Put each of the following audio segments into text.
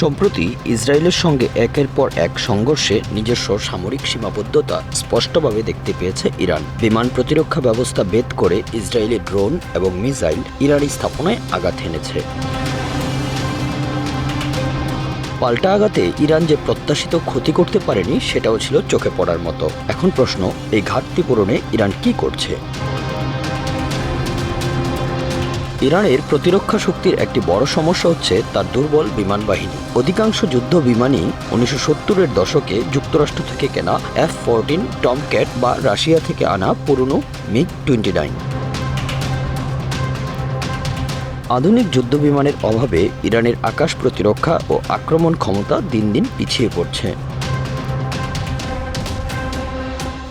সম্প্রতি ইসরায়েলের সঙ্গে একের পর এক সংঘর্ষে নিজস্ব সামরিক সীমাবদ্ধতা স্পষ্টভাবে দেখতে পেয়েছে ইরান। বিমান প্রতিরক্ষা ব্যবস্থা ভেদ করে ইসরায়েলি ড্রোন এবং মিসাইল ইরানি স্থাপনায় আঘাত এনেছে। পাল্টা আঘাতে ইরান যে প্রত্যাশিত ক্ষতি করতে পারেনি, সেটাও ছিল চোখে পড়ার মতো। এখন প্রশ্ন, এই ঘাটতি পূরণে ইরান কি করছে? ইরানের প্রতিরক্ষা শক্তির একটি বড় সমস্যা হচ্ছে তার দুর্বল বিমান বাহিনী। অধিকাংশ যুদ্ধ বিমানই উনিশশো সত্তরের দশকে যুক্তরাষ্ট্র থেকে কেনা এফ ফোরটিন টমক্যাট বা রাশিয়া থেকে আনা পুরনো মিগ টোয়েন্টি নাইন আধুনিক যুদ্ধবিমানের অভাবে ইরানের আকাশ প্রতিরক্ষা ও আক্রমণ ক্ষমতা দিন দিন পিছিয়ে পড়ছে।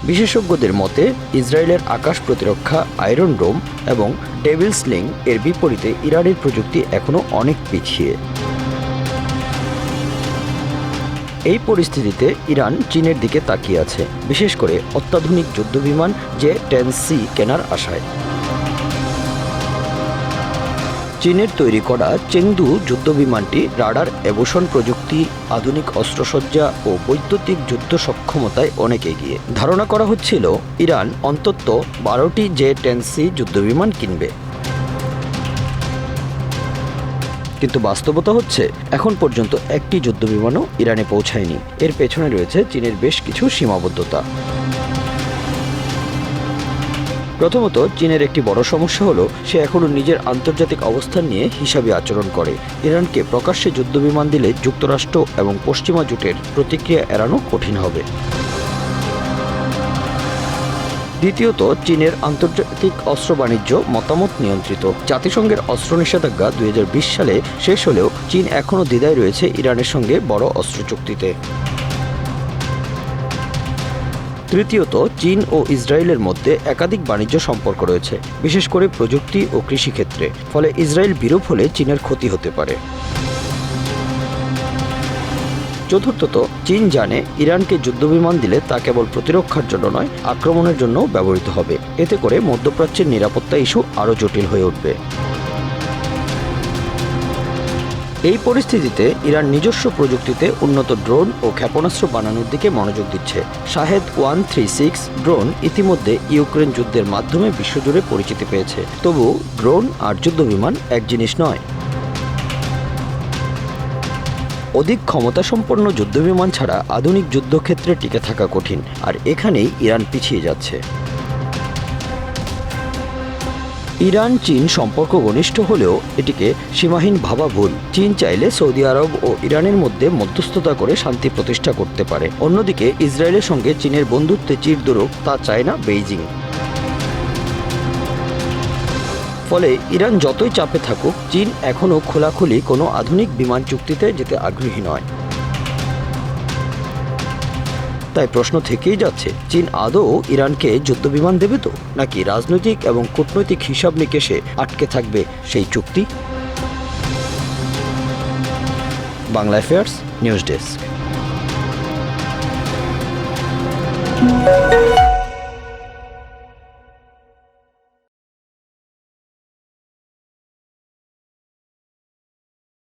বিশেষজ্ঞদের মতে, ইসরায়েলের আকাশ প্রতিরক্ষা, আয়রন ডোম এবং ডেভিল স্লিং এর বিপরীতে ইরানের প্রযুক্তি এখনও অনেক পিছিয়ে। এই পরিস্থিতিতে ইরান চীনের দিকে তাকিয়ে আছে, বিশেষ করে অত্যাধুনিক যুদ্ধবিমান জে টেন সি কেনার আশায়। চীনের তৈরি করা চেংদু যুদ্ধবিমানটি রাডার এবুশন প্রযুক্তি, আধুনিক অস্ত্রসজ্জা ও বৈদ্যুতিক যুদ্ধ সক্ষমতায় অনেক এগিয়ে। ধারণা করা হচ্ছিল, ইরান অন্তত বারোটি জে টেন সি যুদ্ধবিমান কিনবে। কিন্তু বাস্তবতা হচ্ছে, এখন পর্যন্ত একটি যুদ্ধবিমানও ইরানে পৌঁছায়নি। এর পেছনে রয়েছে চীনের বেশ কিছু সীমাবদ্ধতা। প্রথমত, চীনের একটি বড় সমস্যা হলো, সে এখনও নিজের আন্তর্জাতিক অবস্থান নিয়ে হিসাবে আচরণ করে। ইরানকে প্রকাশ্যে যুদ্ধবিমান দিলে যুক্তরাষ্ট্র এবং পশ্চিমা জোটের প্রতিক্রিয়া এড়ানো কঠিন হবে। দ্বিতীয়ত, চীনের আন্তর্জাতিক অস্ত্র বাণিজ্য মতামত নিয়ন্ত্রিত। জাতিসংঘের অস্ত্র নিষেধাজ্ঞা দু হাজার বিশ সালে শেষ হলেও চীন এখনও দ্বিধায় রয়েছে ইরানের সঙ্গে বড় অস্ত্র চুক্তিতে। তৃতীয়ত, চীন ও ইসরায়েলের মধ্যে একাধিক বাণিজ্য সম্পর্ক রয়েছে, বিশেষ করে প্রযুক্তি ও কৃষিক্ষেত্রে, ফলে ইসরায়েল বিরূপ হলে চীনের ক্ষতি হতে পারে। চতুর্থত, চীন জানে ইরানকে যুদ্ধবিমান দিলে তা কেবল প্রতিরক্ষার জন্য নয়, আক্রমণের জন্য ব্যবহৃত হবে। এতে করে মধ্যপ্রাচ্যের নিরাপত্তা ইস্যু আরও জটিল হয়ে উঠবে। এই পরিস্থিতিতে ইরান নিজস্ব প্রযুক্তিতে উন্নত ড্রোন ও ক্ষেপণাস্ত্র বানানোর দিকে মনোযোগ দিচ্ছে। Shahed one three six drone ইতিমধ্যে ইউক্রেন যুদ্ধের মাধ্যমে বিশ্বজুড়ে পরিচিতি পেয়েছে। তবু ড্রোন আর যুদ্ধবিমান এক জিনিস নয়। অধিক ক্ষমতাসম্পন্ন যুদ্ধবিমান ছাড়া আধুনিক যুদ্ধক্ষেত্রে টিকে থাকা কঠিন, আর এখানেই ইরান পিছিয়ে যাচ্ছে। ইরান, চীন সম্পর্ক ঘনিষ্ঠ হলেও এটিকে সীমাহীন ভাবা ভুল। চীন চাইলে সৌদি আরব ও ইরানের মধ্যে মধ্যস্থতা করে শান্তি প্রতিষ্ঠা করতে পারে। অন্যদিকে ইসরায়েলের সঙ্গে চীনের বন্ধুত্বে চির দূরক তা চায় না বেইজিং। ফলে ইরান যতই চাপে থাকুক, চীন এখনও খোলাখুলি কোনো আধুনিক বিমান চুক্তিতে যেতে আগ্রহী নয়। তাই প্রশ্ন থেকেই যাচ্ছে, চীন আদৌ ইরানকে যুদ্ধবিমান দেবে তো? নাকি রাজনৈতিক এবং কূটনৈতিক হিসাব নিকেশে আটকে থাকবে সেই চুক্তি? Bangla affairs news desk.